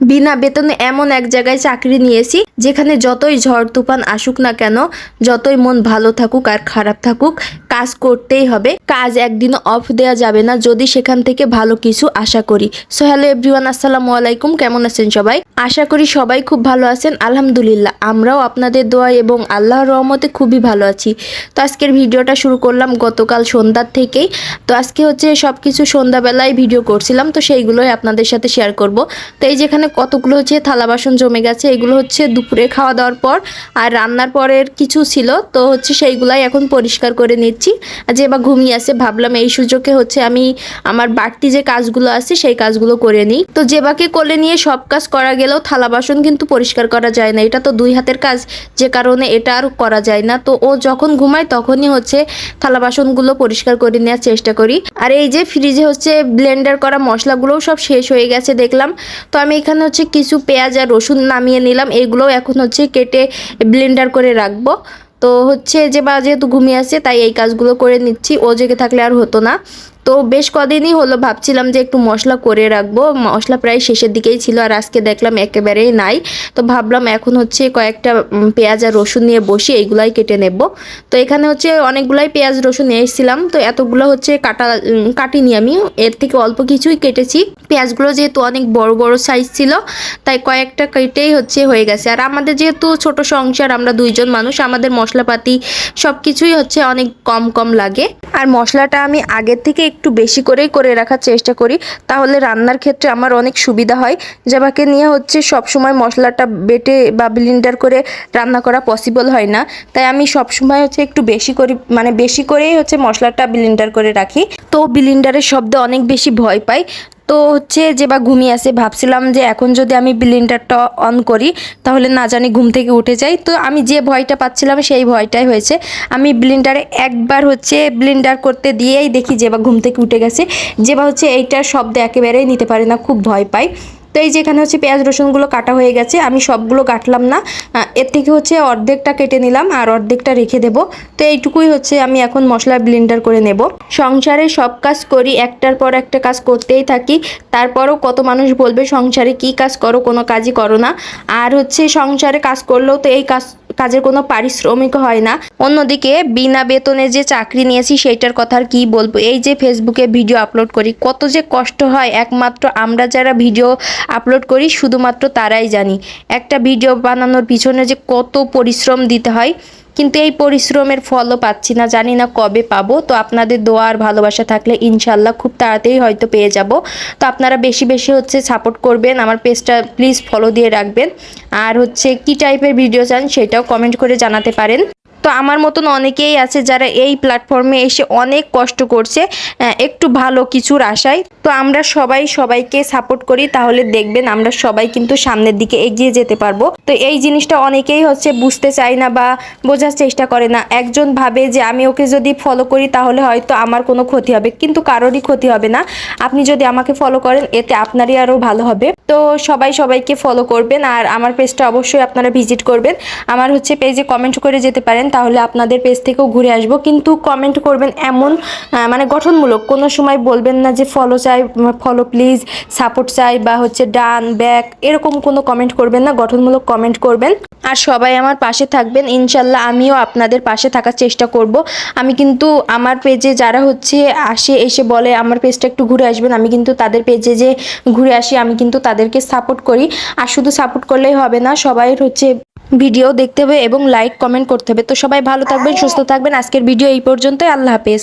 বিনা বেতনে এমন এক জায়গায় চাকরি নিয়েছি, যেখানে যতই ঝড় তুফান আসুক না কেন, যতই মন ভালো থাকুক আর খারাপ থাকুক, কাজ করতেই হবে। কাজ একদিন অফ দেওয়া যাবে না, যদি সেখান থেকে ভালো কিছু আশা করি। সো হ্যালো এভরিওয়ান আসসালামু আলাইকুম, কেমন আছেন সবাই? আশা করি সবাই খুব ভালো আছেন, আলহামদুলিল্লাহ। আমরাও আপনাদের দোয়া এবং আল্লাহর রহমতে খুবই ভালো আছি। তো আজকের ভিডিওটা শুরু করলাম গতকাল সন্ধ্যার থেকেই। তো আজকে হচ্ছে সব কিছু সন্ধ্যাবেলায় ভিডিও করছিলাম, তো সেইগুলোই আপনাদের সাথে শেয়ার করব। তো এই যেখানে কতগুলো হচ্ছে থালা বাসন জমে গেছে, এগুলো হচ্ছে দুপুরে খাওয়া দাওয়ার পর আর রান্নার পরের কিছু ছিল, তো হচ্ছে সেইগুলাই এখন পরিষ্কার করে নিচ্ছি। যে বা ঘুমিয়ে আছে, ভাবলাম এই সুযোগে হচ্ছে আমি আমার বাড়তি যে কাজগুলো আছে, সেই কাজগুলো করে নিই। তো জেবাকে কোলে নিয়ে সব কাজ করা গেলেও থালা বাসন কিন্তু পরিষ্কার করা যায় না, এটা তো দুই হাতের কাজ, যে কারণে এটা আর করা যায় না। তো ও যখন ঘুমায় তখনই হচ্ছে থালা বাসনগুলো পরিষ্কার করে নেওয়ার চেষ্টা করি। আর এই যে ফ্রিজে হচ্ছে ব্লেন্ডার করা মশলাগুলোও সব শেষ হয়ে গেছে দেখলাম। তো আমি এখানে হচ্ছে কিছু পেঁয়াজ আর রসুন নামিয়ে নিলাম। এগুলোও এখন হচ্ছে কেটে ব্লেন্ডার করে রাখব। তো হচ্ছে যে বা যেহেতু ঘুমিয়ে আছে, তাই এই কাজগুলো করে নিচ্ছি। ও জেগে থাকলে আর হতো না। তো বেশ কদিনই হলো, ভাবছিলাম যে একটু মশলা করে রাখব। মশলা প্রায় শেষের দিকেই ছিল আর আজকে দেখলাম একেবারেই নাই। তো ভাবলাম এখন হচ্ছে কয়েকটা পেঁয়াজ আর রসুন নিয়ে বসি, এইগুলাই কেটে নেব। তো এখানে হচ্ছে অনেকগুলাই পেঁয়াজ রসুন নিয়ে এসেছিলাম। তো এতগুলো হচ্ছে কাটা কাটিনি আমি। এর থেকে অল্প কিছুই কেটেছি। পেঁয়াজগুলো যেহেতু অনেক বড় বড় সাইজ ছিল, তাই কয়েকটা কেটেই হচ্ছে হয়ে গেছে। আর আমাদের যেহেতু ছোট সংসার, আমরা দুইজন মানুষ, আমাদের মশলাপাতি সব কিছুই হচ্ছে অনেক কম কম লাগে। আর মশলাটা আমি আগের থেকে একটু বেশি করেই করে রাখার চেষ্টা করি, তাহলে রান্নার ক্ষেত্রে আমার অনেক সুবিধা হয়। জামাকে নিয়ে হচ্ছে সব সময় মশলাটা বেটে বা ব্লিন্ডার করে রান্না করা পসিবল হয় না। তাই আমি সব সময় হচ্ছে একটু বেশি করি মানে বেশি করেই হচ্ছে মশলাটা ব্লিন্ডার করে রাখি। তো ব্লিন্ডারের শব্দে অনেক বেশি ভয় পাই। তো হচ্ছে যে বা ঘুমিয়ে আসে, ভাবছিলাম যে এখন যদি আমি ব্লিন্ডারটা অন করি, তাহলে না জানি ঘুম থেকে উঠে যাই। তো আমি যে ভয়টা পাচ্ছিলাম, সেই ভয়টাই হয়েছে। আমি ব্লিন্ডারে একবার হচ্ছে ব্লিন্ডার করতে দিয়েই দেখি যে বা ঘুম থেকে উঠে গেছে। যে বা হচ্ছে এইটার শব্দ একেবারেই নিতে পারে না, খুব ভয় পায় তো এই যেখানে হচ্ছে পেঁয়াজ রসুনগুলো কাটা হয়ে গেছে, আমি সবগুলো কাটলাম না। এর থেকে হচ্ছে অর্ধেকটা কেটে নিলাম আর অর্ধেকটা রেখে দেব। তো এইটুকুই হচ্ছে আমি এখন মশলা ব্লেন্ডার করে নেব। সংসারে সব কাজ করি, একটার পর একটা কাজ করতেই থাকি। তারপরও কত মানুষ বলবে, সংসারে কি কাজ করো, কোনো কাজই করো না। আর হচ্ছে সংসারে কাজ করলেও তো এই কাজ কাজের কোনো পারিশ্রমিক হয় না। অন্যদিকে, বিনা বেতনে যে চাকরি নিয়েছি, সেইটার কথা আর কি বলব? এই যে ফেসবুকে ভিডিও আপলোড করি, কত যে কষ্ট হয়। একমাত্র আমরা যারা ভিডিও আপলোড করি, শুধুমাত্র তারাই জানি। একটা ভিডিও বানানোর পিছনে যে কত পরিশ্রম দিতে হয় কিন্তু এই পরিশ্রমের ফলও পাচ্ছি না, জানি না কবে পাবো। তো আপনাদের দোয়া আর ভালোবাসা থাকলে ইনশাল্লাহ খুব তাড়াতাড়ি হয়তো পেয়ে যাব। তো আপনারা বেশি বেশি হচ্ছে সাপোর্ট করবেন, আমার পেজটা প্লিজ ফলো দিয়ে রাখবেন। আর হচ্ছে কি টাইপের ভিডিও চান সেটাও কমেন্ট করে জানাতে পারেন। তো আমার মতন অনেকেই আছে যারা এই প্ল্যাটফর্মে এসে অনেক কষ্ট করছে একটু ভালো কিছুর আশায়। তো আমরা সবাই সবাইকে সাপোর্ট করি, তাহলে দেখবেন আমরা সবাই কিন্তু সামনের দিকে এগিয়ে যেতে পারব। তো এই জিনিসটা অনেকেই হচ্ছে বুঝতে চায় না বা বোঝার চেষ্টা করে না। একজন ভাবে যে আমি ওকে যদি ফলো করি, তাহলে হয়তো আমার কোনো ক্ষতি হবে, কিন্তু কারোরই ক্ষতি হবে না। আপনি যদি আমাকে ফলো করেন, এতে আপনারই আরও ভালো হবে। তো সবাই সবাইকে ফলো করবেন, আর আমার পেজটা অবশ্যই আপনারা ভিজিট করবেন। আমার হচ্ছে পেজে কমেন্ট করে যেতে পারেন তাহলে আপনাদের পেজ থেকেও ঘুরে আসব। কিন্তু কমেন্ট করবেন এমন মানে গঠনমূলক। কোনো সময় বলবেন না যে ফলো চাই ফলো প্লিজ সাপোর্ট চাই বা হচ্ছে ডান ব্যাক এরকম কোনো কমেন্ট করবেন না। গঠনমূলক কমেন্ট করবেন। আর সবাই আমার পাশে থাকবেন। ইনশাল্লাহ আমিও আপনাদের পাশে থাকার চেষ্টা করব। আমি কিন্তু আমার পেজে যারা হচ্ছে আসে, এসে বলে আমার পেজটা একটু ঘুরে আসবেন, আমি কিন্তু তাদের পেজে যে ঘুরে আসি, আমি কিন্তু তাদেরকে সাপোর্ট করি। আর শুধু সাপোর্ট করলেই হবে না সবাই হচ্ছে ভিডিও দেখতে হবে এবং লাইক কমেন্ট করতে হবে। তো সবাই ভালো থাকবেন, সুস্থ থাকবেন। আজকের ভিডিও এই পর্যন্তই। আল্লাহ হাফেজ।